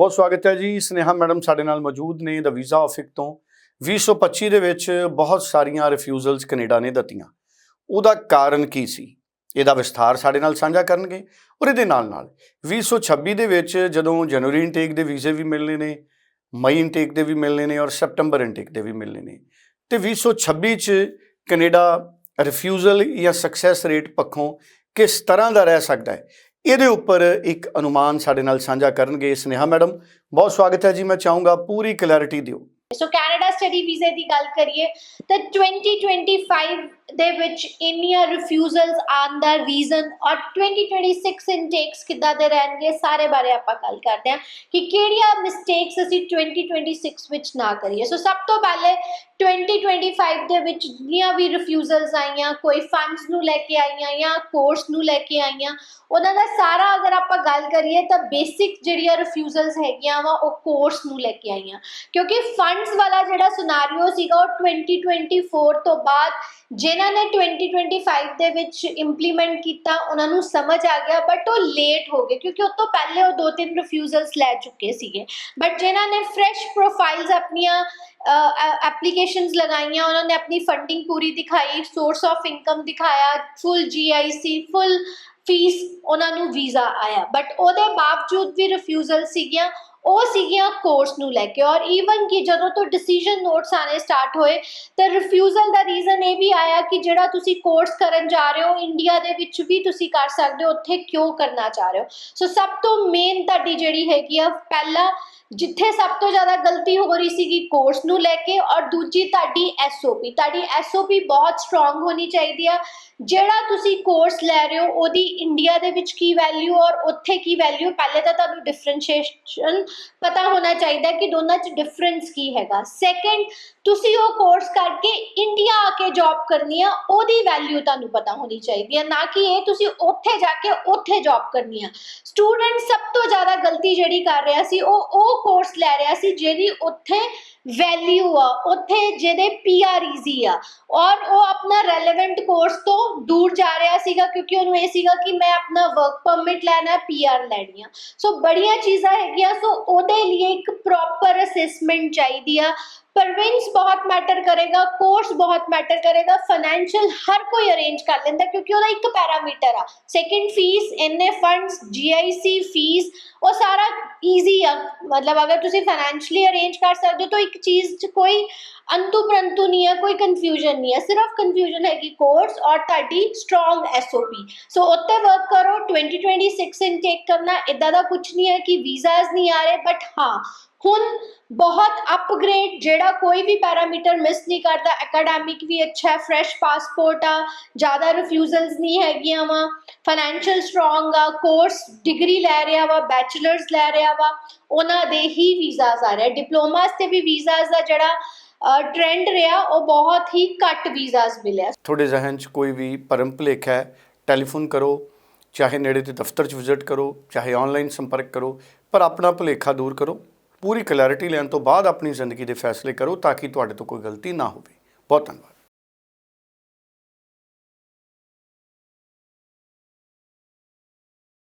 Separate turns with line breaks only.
ਬਹੁਤ ਸਵਾਗਤ ਹੈ ਜੀ। ਸਨੇਹਾ ਮੈਡਮ ਸਾਡੇ ਨਾਲ ਮੌਜੂਦ ਨੇ ਦਾ ਵੀਜ਼ਾ ਆਫਿਕ ਤੋਂ। 2025 ਦੇ ਵਿੱਚ ਬਹੁਤ ਸਾਰੀਆਂ ਰਿਫਿਊਜ਼ਲਸ ਕੈਨੇਡਾ ਨੇ ਦਿੱਤੀਆਂ। ਉਹਦਾ ਕਾਰਨ ਕੀ ਸੀ? ਇਹਦਾ ਵਿਸਥਾਰ ਸਾਡੇ ਨਾਲ ਸਾਂਝਾ ਕਰਨਗੇ ਔਰ ਇਹਦੇ ਨਾਲ ਨਾਲ 2026 ਦੇ ਵਿੱਚ ਜਦੋਂ ਜਨਵਰੀ ਇਨਟੇਕ ਦੇ ਵੀਜ਼ੇ ਵੀ ਮਿਲਨੇ ਨੇ, ਮਈ ਇਨਟੇਕ ਦੇ ਵੀ ਮਿਲਨੇ ਨੇ ਔਰ ਸਪਟੰਬਰ ਇਨਟੇਕ ਦੇ ਵੀ ਮਿਲਨੇ ਨੇ। ਤੇ 2026 ਚ ਕੈਨੇਡਾ ਰਿਫਿਊਜ਼ਲ ਜਾਂ ਸਕਸੈਸ ਰੇਟ ਪੱਖੋਂ ਕਿਸ ਤਰ੍ਹਾਂ ਦਾ ਰਹਿ ਸਕਦਾ ਹੈ? ਇਹਦੇ ਉੱਪਰ ਇੱਕ ਅਨੁਮਾਨ ਸਾਡੇ ਨਾਲ ਸਾਂਝਾ ਕਰਨਗੇ। ਸਨੇਹਾ ਮੈਡਮ, ਬਹੁਤ ਸਵਾਗਤ ਹੈ ਜੀ। ਮੈਂ ਚਾਹੂੰਗਾ ਪੂਰੀ ਕਲੈਰਿਟੀ ਦਿਓ।
ਸੋ ਕੈਨੇਡਾ ਸਟੱਡੀ ਵੀਜ਼ੇ ਦੀ ਗੱਲ ਕਰੀਏ, ਤਾਂ 2025 ਦੇ ਵਿੱਚ ਇੰਨੀਆਂ ਰਿਫਿਊਜ਼ਲਸ ਆਉਣ ਦਾ ਰੀਜ਼ਨ ਔਰ 2026 ਇਨਟੇਕਸ ਕਿੱਦਾਂ ਦੇ ਰਹਿਣਗੇ, ਸਾਰੇ ਬਾਰੇ ਆਪਾਂ ਗੱਲ ਕਰਦੇ ਹਾਂ ਕਿ ਕਿਹੜੀਆਂ ਮਿਸਟੇਕਸ ਅਸੀਂ 2026 ਵਿੱਚ ਨਾ ਕਰੀਏ। ਸੋ ਸਭ ਤੋਂ ਪਹਿਲੇ 2025 ਦੇ ਵਿੱਚ ਜਿੰਨੀਆਂ ਵੀ ਰਿਫਿਊਜ਼ਲਸ ਆਈਆਂ, ਕੋਈ ਫੰਡਸ ਨੂੰ ਲੈ ਕੇ ਆਈਆਂ ਜਾਂ ਕੋਰਸ ਨੂੰ ਲੈ ਕੇ ਆਈਆਂ, ਉਹਨਾਂ ਦਾ ਸਾਰਾ ਅਗਰ ਆਪਾਂ ਗੱਲ ਕਰੀਏ ਤਾਂ ਬੇਸਿਕ ਜਿਹੜੀਆਂ ਰਿਫਿਊਜ਼ਲਸ ਹੈਗੀਆਂ ਵਾ, ਉਹ ਕੋਰਸ ਨੂੰ ਲੈ ਕੇ ਆਈਆਂ। ਕਿਉਂਕਿ ਫੰਡ ਫੰਡਸ ਵਾਲਾ ਜਿਹੜਾ ਸਿਨੈਰੀਓ ਸੀਗਾ ਉਹ 2024 ਤੋਂ ਬਾਅਦ ਜਿਨ੍ਹਾਂ ਨੇ 2025 ਦੇ ਵਿੱਚ ਇੰਪਲੀਮੈਂਟ ਕੀਤਾ, ਉਹਨਾਂ ਨੂੰ ਸਮਝ ਆ ਗਿਆ ਬਟ ਉਹ ਲੇਟ ਹੋ ਗਏ ਕਿਉਂਕਿ ਉਸ ਤੋਂ ਪਹਿਲੇ ਉਹ ਦੋ ਤਿੰਨ ਰਿਫਿਊਜ਼ਲਸ ਲੈ ਚੁੱਕੇ ਸੀਗੇ। ਬਟ ਜਿਨ੍ਹਾਂ ਨੇ ਫਰੈਸ਼ ਪ੍ਰੋਫਾਈਲਸ ਆਪਣੀਆਂ ਐਪਲੀਕੇਸ਼ਨਸ ਲਗਾਈਆਂ, ਉਹਨਾਂ ਨੇ ਆਪਣੀ ਫੰਡਿੰਗ ਪੂਰੀ ਦਿਖਾਈ ਸੋਰਸ ਆਫ ਇਨਕਮ ਦਿਖਾਇਆ ਫੁੱਲ ਜੀਆਈਸੀ ਫੁੱਲ ਫੀਸ ਉਹਨਾਂ ਨੂੰ ਵੀਜ਼ਾ ਆਇਆ। ਬਟ ਉਹਦੇ ਬਾਵਜੂਦ ਵੀ ਰਿਫਿਊਜ਼ਲ ਸੀਗੀਆਂ ਉਹ ਸੀਗੀਆਂ ਕੋਰਸ ਨੂੰ ਲੈ ਕੇ ਔਰ ਈਵਨ ਕਿ ਜਦੋਂ ਤੋਂ ਡਿਸੀਜਨ ਨੋਟਸ ਆਣੇ ਸਟਾਰਟ ਹੋਏ, ਤਾਂ ਰਿਫਿਊਜ਼ਲ ਦਾ ਰੀਜ਼ਨ ਇਹ ਵੀ ਆਇਆ ਕਿ ਜਿਹੜਾ ਤੁਸੀਂ ਕੋਰਸ ਕਰਨ ਜਾ ਰਹੇ ਹੋ ਇੰਡੀਆ ਦੇ ਵਿੱਚ ਵੀ ਤੁਸੀਂ ਕਰ ਸਕਦੇ ਹੋ, ਉੱਥੇ ਕਿਉਂ ਕਰਨਾ ਚਾਹ ਰਹੇ ਹੋ? ਸੋ ਸਭ ਤੋਂ ਮੇਨ ਤੁਹਾਡੀ ਜਿਹੜੀ ਹੈਗੀ ਆ, ਪਹਿਲਾ ਜਿੱਥੇ ਸਭ ਤੋਂ ਜ਼ਿਆਦਾ ਗਲਤੀ ਹੋ ਰਹੀ ਸੀਗੀ ਕੋਰਸ ਨੂੰ ਲੈ ਕੇ ਔਰ ਦੂਜੀ ਤੁਹਾਡੀ ਐਸਓਪੀ ਤੁਹਾਡੀ ਐਸਓਪੀ ਬਹੁਤ ਸਟਰੋਂਗ ਹੋਣੀ ਚਾਹੀਦੀ ਆ। ਜਿਹੜਾ ਤੁਸੀਂ ਕੋਰਸ ਲੈ ਰਹੇ ਹੋ, ਉਹਦੀ ਇੰਡੀਆ ਦੇ ਵਿੱਚ ਕੀ ਵੈਲਿਊ ਔਰ ਉੱਥੇ ਕੀ ਵੈਲਿਊ ਪਹਿਲੇ ਤਾਂ ਤੁਹਾਨੂੰ ਡਿਫਰੈਂਸ਼ੀਏਸ਼ਨ ਪਤਾ ਹੋਣਾ ਚਾਹੀਦਾ ਕਿ ਦੋਨਾਂ 'ਚ ਡਿਫਰੈਂਸ ਕੀ ਹੈਗਾ। ਸੈਕੰਡ ਤੁਸੀਂ ਉਹ ਕੋਰਸ ਕਰਕੇ ਇੰਡੀਆ ਆ ਕੇ ਜੌਬ ਕਰਨੀ ਆ, ਉਹਦੀ ਵੈਲਿਊ ਤੁਹਾਨੂੰ ਪਤਾ ਹੋਣੀ ਚਾਹੀਦੀ ਹੈ ਨਾ ਕਿ ਇਹ ਤੁਸੀਂ ਉੱਥੇ ਜਾ ਕੇ ਉੱਥੇ ਜੌਬ ਕਰਨੀ ਆ। ਸਟੂਡੈਂਟ ਸਭ ਤੋਂ ਜ਼ਿਆਦਾ ਗਲਤੀ ਜਿਹੜੀ ਕਰ ਰਿਹਾ ਸੀ, ਉਹ ਉਹ ਕੋਰਸ ਲੈ ਰਿਹਾ ਸੀ ਜਿਹਦੀ ਉੱਥੇ ਵੈਲਿਊ ਆ, ਉੱਥੇ ਜਿਹਦੇ ਪੀਆਰ ਈਜ਼ੀ ਆ। ਔਰ ਉਹ ਆਪਣਾ ਰੈਲੇਵੈਂਟ ਕੋਰਸ ਤੋਂ ਦੂਰ ਜਾ ਰਿਹਾ ਸੀਗਾ, ਕਿਉਂਕਿ ਉਹਨੂੰ ਇਹ ਸੀਗਾ ਕਿ ਮੈਂ ਆਪਣਾ ਵਰਕ ਪਰਮਿਟ ਲੈਣਾ ਪੀਆਰ ਲੈਣੀ ਆ। ਸੋ ਬੜੀਆਂ ਚੀਜ਼ਾਂ ਹੈਗੀਆਂ ਸੋ ਉਹਦੇ ਲਈ ਇੱਕ ਪ੍ਰੋਪਰ ਅਸੈਸਮੈਂਟ ਚਾਹੀਦੀ ਆ। ਪ੍ਰੋਵਿੰਸ ਬਹੁਤ ਮੈਟਰ ਕਰੇਗਾ ਕੋਰਸ ਬਹੁਤ ਮੈਟਰ ਕਰੇਗਾ ਫਾਈਨੈਂਸ਼ੀਅਲ ਹਰ ਕੋਈ ਅਰੇਂਜ ਕਰ ਲੈਂਦਾ ਕਿਉਂਕਿ ਉਹਦਾ ਇੱਕ ਪੈਰਾਮੀਟਰ ਆ ਸੈਕਿੰਡ ਫੀਸ ਇੰਨੇ ਫੰਡਸ ਜੀਆਈਸੀ ਫੀਸ ਉਹ ਸਾਰਾ ਈਜ਼ੀ ਆ ਮਤਲਬ ਅਗਰ ਤੁਸੀਂ ਫਾਈਨੈਂਸ਼ੀਅਲੀ ਅਰੇਂਜ ਕਰ ਸਕਦੇ ਹੋ ਤਾਂ ਇੱਕ ਚੀਜ਼ 'ਚ ਕੋਈ ਅੰਤੂ ਪ੍ਰੰਤੂ ਨਹੀਂ ਹੈ ਕੋਈ ਕਨਫਿਊਜ਼ਨ ਨਹੀਂ ਹੈ ਸਿਰਫ ਕਨਫਿਊਜ਼ਨ ਹੈ ਕਿ ਕੋਰਸ ਔਰ ਤੁਹਾਡੀ ਸਟਰੋਂਗ ਐਸਓਪੀ ਸੋ ਉੱਤੇ ਵਰਕ ਕਰੋ 2026 ਇਨਟੇਕ ਕਰਨਾ ਇਦਾਂ ਦਾ ਕੁਝ ਨਹੀਂ ਹੈ ਕਿ ਵੀਜ਼ਾਸ ਨਹੀਂ ਆ ਰਹੇ ਬਟ ਹਾਂ ਹੁਣ ਬਹੁਤ ਅਪਗ੍ਰੇਡ ਜਿਹੜਾ ਕੋਈ ਵੀ ਪੈਰਾਮੀਟਰ ਮਿਸ ਨਹੀਂ ਕਰਦਾ ਐਕੈਡੈਮਿਕ ਵੀ ਅੱਛਾ ਹੈ ਫਰੈਸ਼ ਪਾਸਪੋਰਟ ਆ, ਜ਼ਿਆਦਾ ਰਿਫਿਊਜ਼ਲਸ ਨਹੀਂ ਹੈਗੀਆਂ ਵਾ ਫਾਈਨੈਂਸ਼ੀਅਲ ਸਟਰੋਂਗ ਆ ਕੋਰਸ ਡਿਗਰੀ ਲੈ ਰਿਹਾ ਵਾ ਬੈਚਲਰਸ ਲੈ ਰਿਹਾ ਵਾ, ਉਹਨਾਂ ਦੇ ਹੀ ਵੀਜ਼ਾਸ ਆ ਰਹੇ ਡਿਪਲੋਮਾਸ ਤੇ ਵੀ ਵੀਜ਼ਾਸ ਦਾ ਜਿਹੜਾ ਟ੍ਰੈਂਡ ਰਿਹਾ, ਉਹ ਬਹੁਤ ਹੀ ਘੱਟ ਵੀਜ਼ਾਸ ਮਿਲਿਆ।
ਤੁਹਾਡੇ ਜ਼ਿਹਨ 'ਚ ਕੋਈ ਵੀ ਭਰਮ ਭੁਲੇਖਾ ਹੈ ਟੈਲੀਫੋਨ ਕਰੋ, ਚਾਹੇ ਨੇੜੇ ਤੇ ਦਫ਼ਤਰ 'ਚ ਵਿਜ਼ਿਟ ਕਰੋ, ਚਾਹੇ ਆਨਲਾਈਨ ਸੰਪਰਕ ਕਰੋ, ਪਰ ਆਪਣਾ ਭੁਲੇਖਾ ਦੂਰ ਕਰੋ। ਪੂਰੀ ਕਲੈਰਿਟੀ ਲੈਣ ਤੋਂ ਬਾਅਦ ਆਪਣੀ ਜ਼ਿੰਦਗੀ ਦੇ ਫੈਸਲੇ ਕਰੋ ਤਾਂ ਕਿ ਤੁਹਾਡੇ ਤੋਂ ਕੋਈ ਗਲਤੀ ਨਾ ਹੋਵੇ। ਬਹੁਤ ਧੰਨਵਾਦ।